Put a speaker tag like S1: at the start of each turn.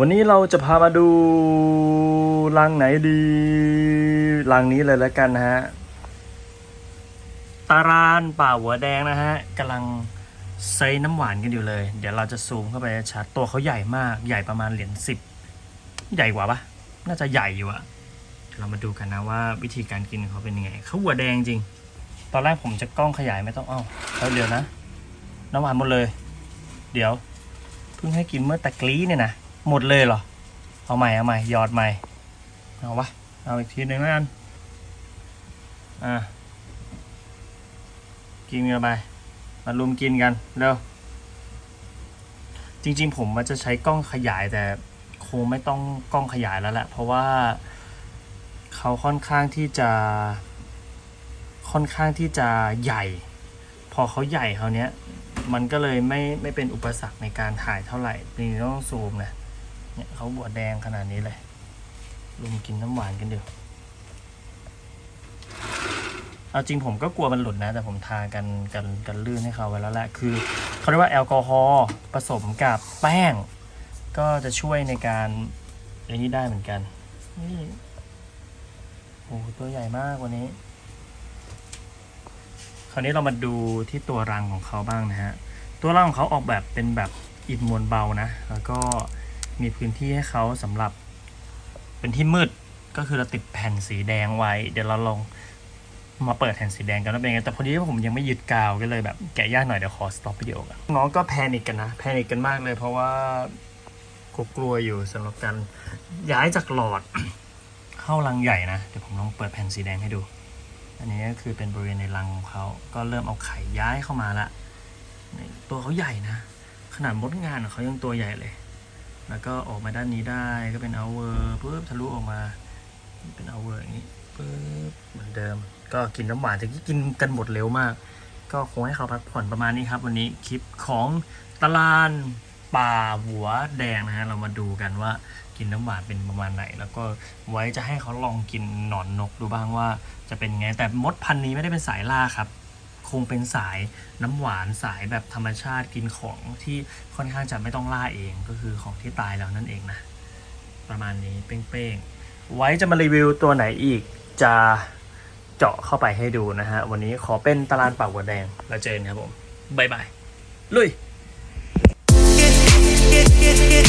S1: วันนี้เราจะพามาดูรังไหนดีรังนี้เลยแล้วกันนะฮะตารานป่าหัวแดงนะฮะกำลังใส่น้ำหวานกันอยู่เลย เดี๋ยวเราจะซูมเข้าไปชัดตัวเขาใหญ่มากใหญ่ประมาณเหรียญสิบใหญ่กว่าปะน่าจะใหญ่อยู่อะเรามาดูกันนะว่าวิธีการกินเขาเป็นยังไงเขาหัวแดงจริง ตอนแรกผมจะกล้องขยายไม่ต้องเอ้าแล้วเดี๋ยวนะ น้ำหวานหมดเลย เดี๋ยวเพิ่งให้กินเมื่อตะกรี้เนี่ยนะ หมดเลยเหรอ เอาใหม่เอาใหม่หยอดใหม่ เอาวะ เอาอีกทีหนึ่งแล้วกัน อะ กินกันไป มารุมกินกัน เร็ว จริง ๆ ผมมันจะใช้กล้องขยายแต่คงไม่ต้องกล้องขยายแล้วแหละ เพราะว่าเขาค่อนข้างที่จะ ค่อนข้างที่จะใหญ่ พอเขาใหญ่เขาเนี้ยมันก็เลยไม่ไม่เป็นอุปสรรคในการถ่ายเท่าไหร่นี่ต้องซูมนะ เนี่ยเขาบวดแดงขนาดนี้เลยรุมกินน้ำหวานกันเดี๋ยวเอาจริงผมก็กลัวมันหลุดนะ แต่ผมทากันกันกันลื่นให้เขาไว้แล้วแหละคือเขาเรียกว่าแอลกอฮอล์ผสมกับแป้ง ก็จะช่วยในการอันนี้ได้เหมือนกันนี่โอ้ตัวใหญ่มากวันนี้ คราวนี้เรามาดูที่ตัวรังของเขาบ้างนะฮะ ตัวรังของเขาออกแบบเป็นแบบอิฐมวลเบานะ แล้วก็ มีพื้นที่ให้เขาสำหรับ เป็นที่มืดก็คือเราติดแผ่นสีแดงไว้ เดี๋ยวเราลองมาเปิดแผ่นสีแดงกันว่าเป็นไงแต่พอดีว่าผมยังไม่ยึดกาวก็เลยแบบแกะยากหน่อยเดี๋ยวขอสต็อปวิดีโอกันน้องก็แพนิกกันนะแพนิกกันมากเลยเพราะว่ากลัวๆอยู่สำหรับการย้ายจากหลอด เข้ารังใหญ่นะเดี๋ยวผมลองเปิดแผ่นสีแดงให้ดู อันนี้ก็คือเป็นบริเวณในรังของเขาก็เริ่มเอาไข่ย้ายเข้ามาละนี่ตัวเขาใหญ่นะ ขนาดมดงานของเขายังตัวใหญ่เลย แล้วก็ออกมาด้านนี้ได้ก็เป็นเอาเวอร์ปุ๊บทะลุออกมา เป็นเอาเวอร์อย่างนี้ปุ๊บเหมือนเดิม ก็กินน้ำหวานแต่ที่กินกันหมดเร็วมาก ก็คงให้เขาพักผ่อนประมาณนี้ครับ วันนี้คลิปของตลาดป่าหัวแดงนะฮะเรามาดูกันว่ากินน้ำหวานเป็นประมาณไหน แล้วก็ไว้จะให้เขาลองกินหนอนนกดูบ้างว่าจะเป็นไงแต่มดพันธุ์นี้ไม่ได้เป็นสายล่าครับ คงเป็นสายน้ำหวานสายแบบธรรมชาติกินของที่ค่อนข้างจะไม่ต้องล่าเองก็คือของที่ตายแล้วนั่นเองนะ ประมาณนี้เป้งๆ ไว้จะมารีวิวตัวไหนอีกจะเจาะเข้าไปให้ดูนะฮะ วันนี้ขอเป็นตารางปากหัวแดงแล้วเจอกันครับผม บ๊ายบาย ลุย
S2: get, get, get,